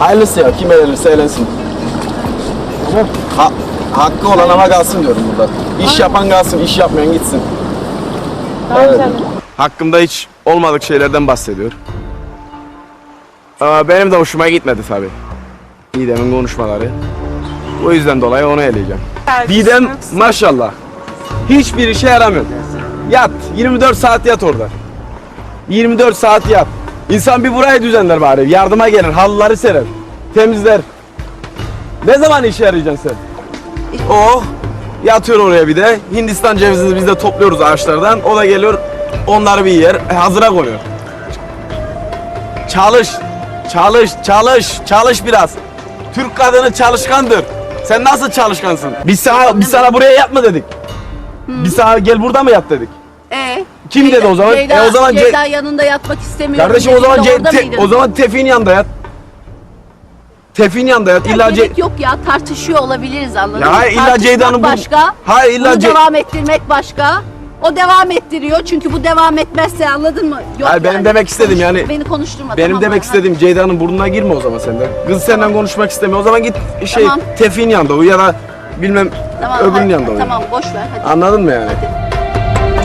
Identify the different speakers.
Speaker 1: Hayırlısı ya. Kim eğlenirse eğlensin. Ha, hakkı olan ama kalsın diyorum burada. İş yapan kalsın, iş yapmayan gitsin. Evet. Hakkımda hiç olmadık şeylerden bahsediyor. Ama benim de hoşuma gitmedi tabi. Didem'in konuşmaları. O yüzden dolayı onu eleyeceğim. Didem maşallah. Hiçbir işe yaramıyor. Yat. 24 saat yat orada. 24 saat yat. İnsan bir burayı düzenler bari. Yardıma gelir. Halıları serer. Temizler. Ne zaman işe yarayacaksın sen? Oh. Yatıyor oraya bir de. Hindistan cevizini biz de topluyoruz ağaçlardan. O da geliyor. Onları bir yer. e, Hazıra koyuyor. Çalış. Çalış, çalış, çalış biraz. Türk kadını çalışkandır. Sen nasıl çalışkansın? Biz sana, biz sana buraya yatma dedik. Biz sana gel burada mı yat dedik. Kim dedi o zaman?
Speaker 2: Ceyda,
Speaker 1: E o zaman Ce-
Speaker 2: Ceyda yanında yatmak istemiyorum.
Speaker 1: Kardeşim o zaman Ce- te- o zaman Tefin yanında yat. Tefin yanında yat.
Speaker 2: Ya
Speaker 1: İlla Ce-
Speaker 2: gerek yok ya tartışıyor olabiliriz anladın
Speaker 1: Ya
Speaker 2: mı?
Speaker 1: hayır, illa
Speaker 2: Tartışmak
Speaker 1: Ceyda'nın bu-
Speaker 2: başka.
Speaker 1: Hayır, illa
Speaker 2: bunu
Speaker 1: Ce-
Speaker 2: devam ettirmek başka. O devam ettiriyor çünkü bu devam etmezse anladın mı? Yok
Speaker 1: Hayır, benim demek istedim
Speaker 2: Konuş-
Speaker 1: yani-
Speaker 2: Beni konuşturma
Speaker 1: Benim
Speaker 2: tamam
Speaker 1: demek istediğim Ceyda'nın burnuna girme o zaman sen de. Kız senden konuşmak istemiyor. O zaman git şey
Speaker 2: Tamam.
Speaker 1: Tefin yanında uyu ya da bilmem
Speaker 2: Tamam,
Speaker 1: öbürünün
Speaker 2: hadi,
Speaker 1: yanında uyu.
Speaker 2: Tamam boş ver hadi.
Speaker 1: Anladın mı yani?
Speaker 2: Hadi.